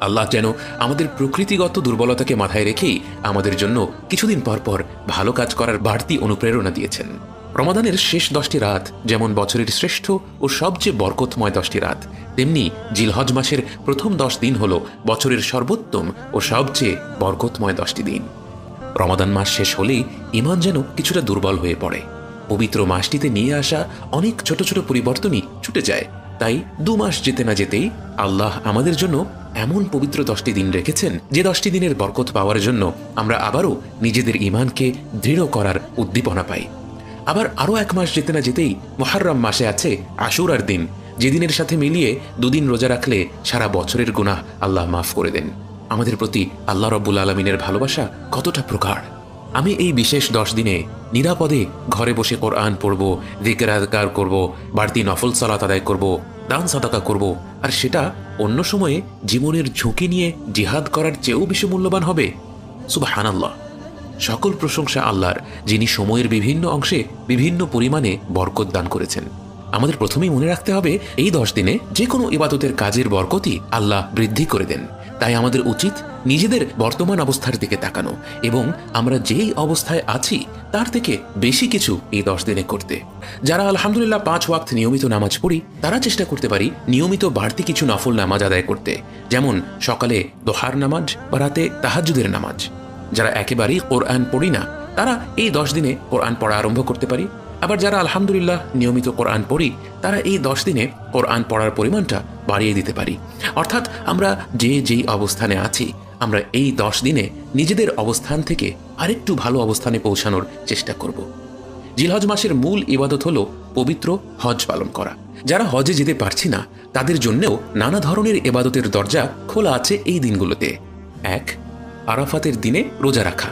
আল্লাহ যেন আমাদের প্রকৃতিগত দুর্বলতাকে মাথায় রেখেই আমাদের জন্য কিছুদিন পর পর ভালো কাজ করার বাড়তি অনুপ্রেরণা দিয়েছেন। রমাদানের শেষ দশটি রাত যেমন বছরের শ্রেষ্ঠ ও সবচেয়ে বরকতময় দশটি রাত, তেমনি জিলহজ মাসের প্রথম দশ দিন হল বছরের সর্বোত্তম ও সবচেয়ে বরকতময় দশটি দিন। রমাদান মাস শেষ হলেই ইমান যেন কিছুটা দুর্বল হয়ে পড়ে। পবিত্র মাসটিতে নিয়ে আসা অনেক ছোট ছোট পরিবর্তনই ছুটে যায়। তাই দু মাস যেতে না যেতেই আল্লাহ আমাদের জন্য এমন পবিত্র দশটি দিন রেখেছেন যে দশটি দিনের বরকত পাওয়ার জন্য আমরা আবারও নিজেদের ইমানকে দৃঢ় করার উদ্দীপনা পাই। আবার আরও এক মাস যেতে না যেতেই মহারম মাসে আছে আশুরার দিন যেদিনের সাথে মিলিয়ে দুদিন রোজা রাখলে সারা বছরের গুনাহ আল্লাহ মাফ করে দেন। আমাদের প্রতি আল্লাহ রব্বুল আলমিনের ভালোবাসা কতটা প্রকার আমি এই বিশেষ দশ দিনে নিরাপদে ঘরে বসে কোরআন পড়ব দিকেরাজগার করব, বাড়তি নফল সালাত আদায় করব, দান সাদাকা করব, আর সেটা অন্য সময়ে জীবনের ঝুঁকি নিয়ে জিহাদ করার চেয়েও বেশি মূল্যবান হবে। সুবাহ সকল প্রশংসা আল্লাহর, যিনি সময়ের বিভিন্ন অংশে বিভিন্ন পরিমাণে বরকত দান করেছেন। আমাদের প্রথমেই মনে রাখতে হবে, এই দশ দিনে যে কোনো ইবাদতের কাজের বরকতই আল্লাহ বৃদ্ধি করে দেন। তাই আমাদের উচিত নিজেদের বর্তমান অবস্থার দিকে তাকানো এবং আমরা যেই অবস্থায় আছি, তার থেকে বেশি কিছু এই দশ দিনে করতে। যারা আলহামদুলিল্লাহ পাঁচ ওয়াক্ত নিয়মিত নামাজ পড়ি, তারা চেষ্টা করতে পারি নিয়মিত বাড়তি কিছু নফল নামাজ আদায় করতে, যেমন সকালে দোহার নামাজ বা রাতে তাহাজুদের নামাজ। যারা একেবারেই কোরআন পড়ি না, তারা এই দশ দিনে কোরআন পড়া আরম্ভ করতে পারি। আবার যারা আলহামদুলিল্লাহ নিয়মিত কোরআন পড়ি, তারা এই দশ দিনে কোরআন পড়ার পরিমাণটা বাড়িয়ে দিতে পারি। অর্থাৎ আমরা যে যেই অবস্থানে আছি, আমরা এই দশ দিনে নিজেদের অবস্থান থেকে আরেকটু ভালো অবস্থানে পৌঁছানোর চেষ্টা করব। জিলহজ মাসের মূল ইবাদত হল পবিত্র হজ পালন করা। যারা হজে যেতে পারছি না, তাদের জন্যেও নানা ধরনের এবাদতের দরজা খোলা আছে এই দিনগুলোতে। এক, আরাফাতের দিনে রোজা রাখা।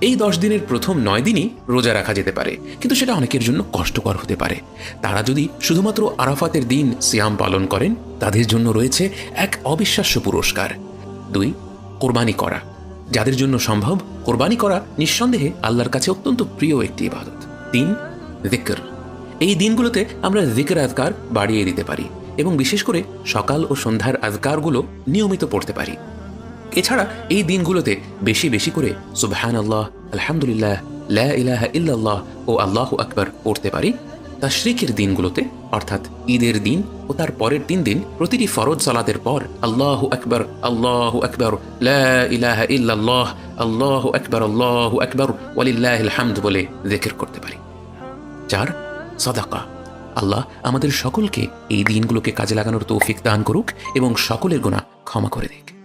এই দশ দিনের প্রথম নয় দিনই রোজা রাখা যেতে পারে, কিন্তু সেটা অনেকের জন্য কষ্টকর হতে পারে। তারা যদি শুধুমাত্র আরাফাতের দিন সিয়াম পালন করেন, তাদের জন্য রয়েছে এক অবিশ্বাস্য পুরস্কার। দুই, কোরবানি করা। যাদের জন্য সম্ভব, কোরবানি করা নিঃসন্দেহে আল্লাহর কাছে অত্যন্ত প্রিয় একটি ইবাদত। তিন, জিকর। এই দিনগুলোতে আমরা জিকর আজকার বাড়িয়ে দিতে পারি এবং বিশেষ করে সকাল ও সন্ধ্যার আজকারগুলো নিয়মিত পড়তে পারি। এছাড়া এই দিনগুলোতে বেশি বেশি করে সুবহান আল্লাহ আলহামদুলিল্লাহ, লা ইলাহা ও আল্লাহ আকবার পড়তে পারি। তাশরিকের দিনগুলোতে, অর্থাৎ ঈদের দিন ও তার পরের তিন দিন, প্রতিটি ফরজ সালাতের পর আল্লাহ আকবার আল্লাহ আকবার, লা ইলাহা ইল্লাল্লাহ, আল্লাহ আকবার আল্লাহ আকবার, ওয়ালিল্লাহিল হামদ বলে জিকির করতে পারি। চার, সদাকা। আল্লাহ আমাদের সকলকে এই দিনগুলোকে কাজে লাগানোর তৌফিক দান করুক এবং সকলের গুণা ক্ষমা করে দিক।